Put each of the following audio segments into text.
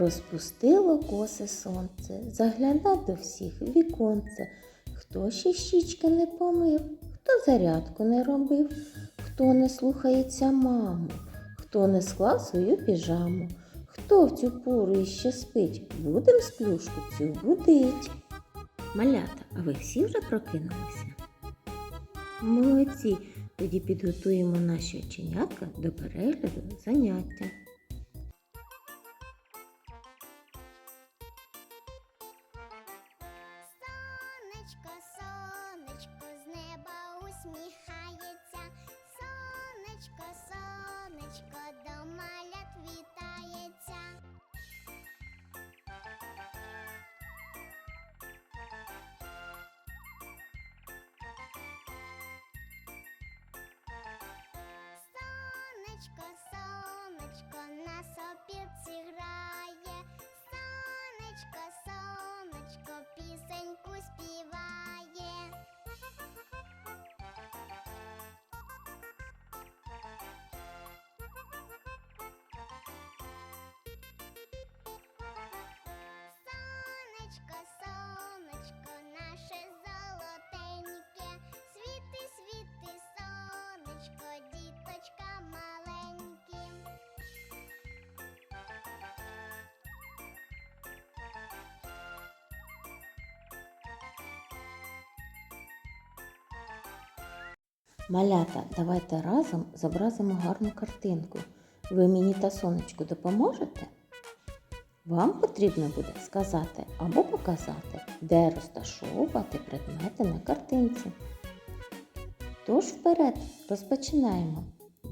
Розпустило коси сонце, загляда до всіх віконце. Хто ще щічки не помив, хто зарядку не робив, хто не слухається маму, хто не склав свою піжаму, хто в цю пору іще спить, будем сплюшку цю будить. Малята, а ви всі вже прокинулися? Молодці, тоді підготуємо наші оченятка до перегляду заняття. Усміхається. Сонечко, сонечко, до малят вітається. Сонечко, сонечко, на сопілці грає. Сонечко, сонечко, Малята, давайте разом зобразимо гарну картинку. Ви мені та сонечку допоможете? Вам потрібно буде сказати або показати, де розташовувати предмети на картинці. Тож вперед розпочинаємо.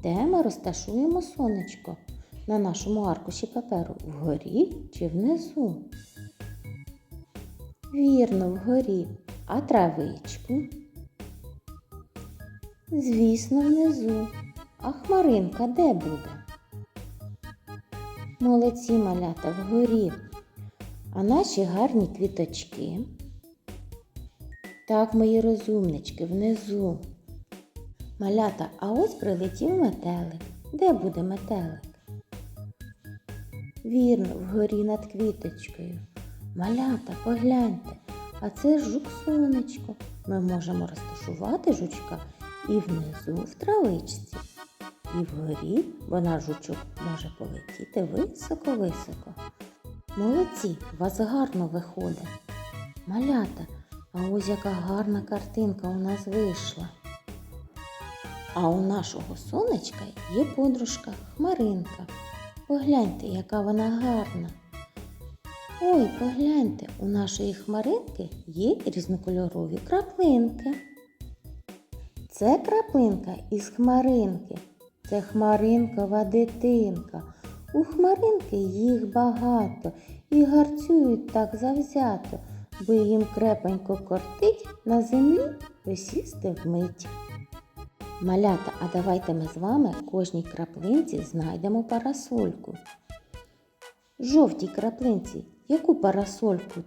Де ми розташуємо сонечко? На нашому аркуші паперу вгорі чи внизу? Вірно, вгорі. А травичку? Звісно, внизу. А хмаринка де буде? Молодці малята вгорі. А наші гарні квіточки. Так, мої розумнички, внизу. Малята, а ось прилетів метелик. Де буде метелик? Вірно, вгорі над квіточкою. Малята, погляньте, а це ж жук сонечко. Ми можемо розташувати жучка і внизу в травичці. І вгорі вона жучок може полетіти високо-високо. Молодці, у вас гарно виходить. Малята, а ось яка гарна картинка у нас вийшла. А у нашого сонечка є подружка Хмаринка. Погляньте, яка вона гарна. Ой, погляньте, у нашої хмаринки є різнокольорові краплинки. Це краплинка із хмаринки. Це хмаринкова дитинка. У хмаринки їх багато і гарцюють так завзято, бо їм крепенько кортить на землі присісти вмить. Малята, а давайте ми з вами кожній краплинці знайдемо парасольку. Жовтій краплинці, яку парасольку?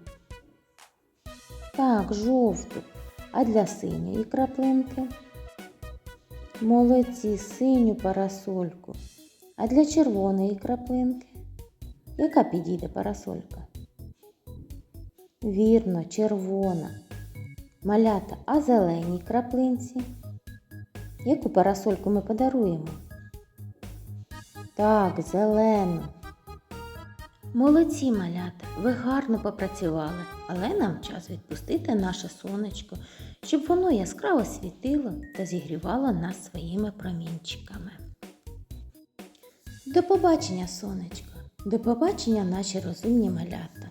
Так, жовту. А для синьої краплинки? Молодці, синю парасольку. А для червоної краплинки? Яка підійде парасолька? Вірно, червона. Малята, а зеленій краплинці? Яку парасольку ми подаруємо? Так, зелену. Молодці малята, ви гарно попрацювали, але нам час відпустити наше сонечко, щоб воно яскраво світило та зігрівало нас своїми промінчиками. До побачення, сонечко! До побачення, наші розумні малята!